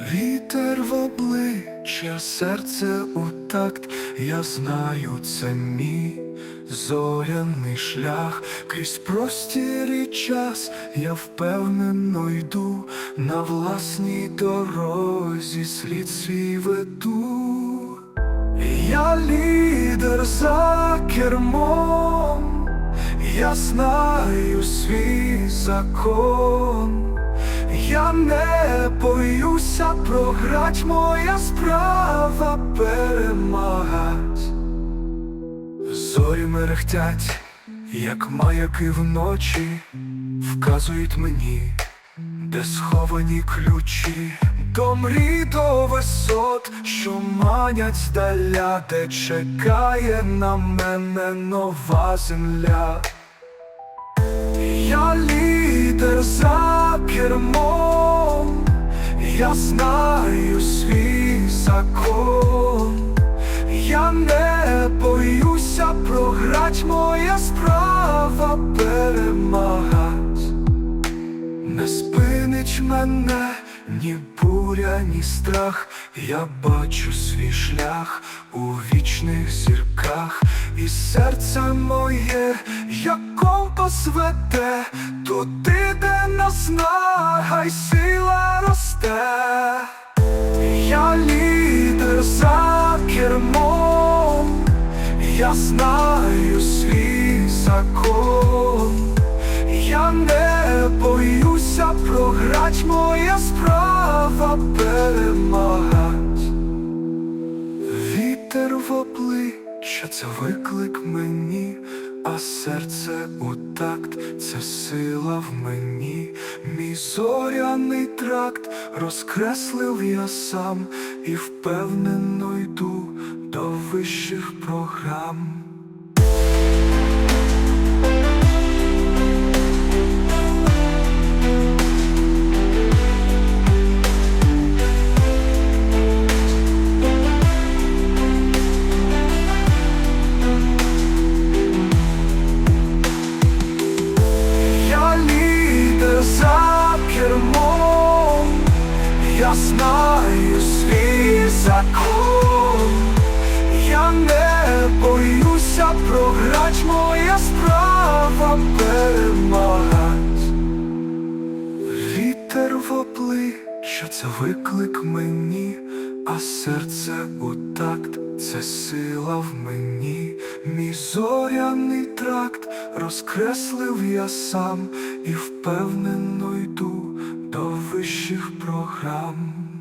Вітер в обличчя, серце у такт, я знаю, це мій зоряний шлях, крізь простір і час, я впевнено йду на власній дорозі, слід свій веду. Я лідер за кермом, я знаю свій закон. Я не боюся програть, моя справа перемагать. Зорі мерехтять, як маяки вночі, вказують мені, де сховані ключі, до мрій до висот, що манять здаля, де чекає на мене нова земля. Я лідер за кермом, я знаю свій закон, я не боюся програть, моя справа перемагать, не спинить мене ні буря, ні страх, я бачу свій шлях у вічних зірках, і серце моє, як компас веде, туди, де наснага й я знаю свій закон, я не боюся програть, моя справа перемагать. Вітер в обличчя, це виклик мені, а серце у такт, це сила в мені, мій зоряний тракт розкреслив я сам і впевнено йду до вищих програм. Знаю свій закон, я не боюся програть, моя справа перемагать. Вітер в обличчя, це виклик мені, а серце у такт, це сила в мені, мій зоряний тракт розкреслив я сам і впевнений вищих програм.